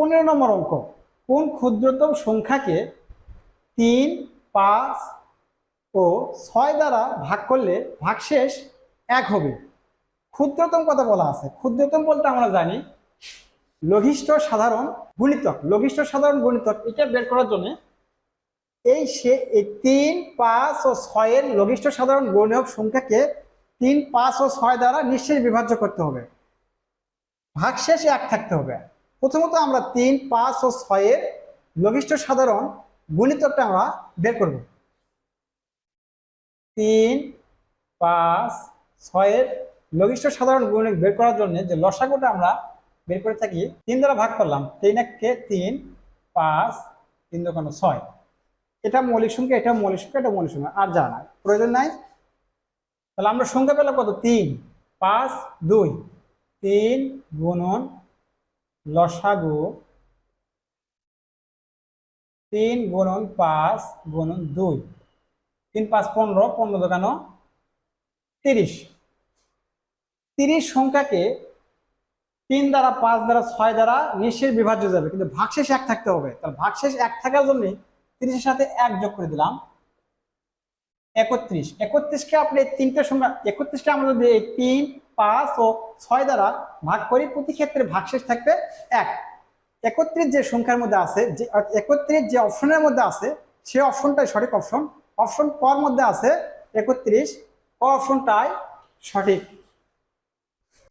পনেরো নম্বর অঙ্ক। কোন ক্ষুদ্রতম সংখ্যাকে তিন, পাঁচ ও ছয় দ্বারা ভাগ করলে ভাগশেষ এক হবে? ক্ষুদ্রতম কথা বলা আছে। ক্ষুদ্রতম বলতে আমরা জানি লঘিষ্ঠ সাধারণ গুণিতক। লঘিষ্ঠ সাধারণ গুণিতক, এটা বের করার জন্য এই সে এই তিন, পাঁচ ও ছয়ের লঘিষ্ঠ সাধারণ গুণক সংখ্যাকে তিন, পাঁচ ও ছয় দ্বারা নিশ্চয় বিভাজ্য করতে হবে। ভাগশেষ এক থাকতে হবে। প্রথমত আমরা তিন, পাঁচ ও ছয়ের লঘিষ্ঠ সাধারণ গুণিতকটা আমরা বের করব। তিন, পাঁচ, ছয়ের লঘিষ্ঠ সাধারণ গুণিক বের করার জন্য যে লসাগুটা আমরা বের করে থাকি, তিন দ্বারা ভাগ করলাম, তিন এককে তিন, পাঁচ, তিন দোকানো ছয়। এটা মৌলিক সংখ্যা, এটা মৌলিক সংখ্যা, এটা মৌলিক সংখ্যা, আর যা নাই, প্রয়োজন নাই। তাহলে আমরা সংখ্যা পেলাম কত? তিন, পাঁচ, দুই, তিন গুণন লসাগু তিন গুণন পাঁচ গুণন দুই। তিন পাঁচ পনেরো পনেরো দোকানো তিরিশ। তিরিশ সংখ্যাকে তিন দ্বারা পাঁচ দ্বারা ছয় দ্বারা নিশ্চয়ই বিভাজ্য যাবে, কিন্তু ভাগশেষ এক থাকতে হবে। তাহলে ভাগশেষ এক থাকার জন্য তিরিশের সাথে এক যোগ করে দিলাম। একত্রিশ। একত্রিশকে আপনি তিনটে সংখ্যা, একত্রিশকে আমরা এই তিন, পাঁচ ও ছয় দ্বারা ভাগ করি প্রতি ক্ষেত্রে ভাগশেষ থাকবে এক। একত্রিশ যে সংখ্যার মধ্যে আছে, যে একত্রিশ যে অপশনের মধ্যে আছে, সে অপশনটাই সঠিক অপশন। অপশন পর মধ্যে আছে একত্রিশ অপশনটাই সঠিক।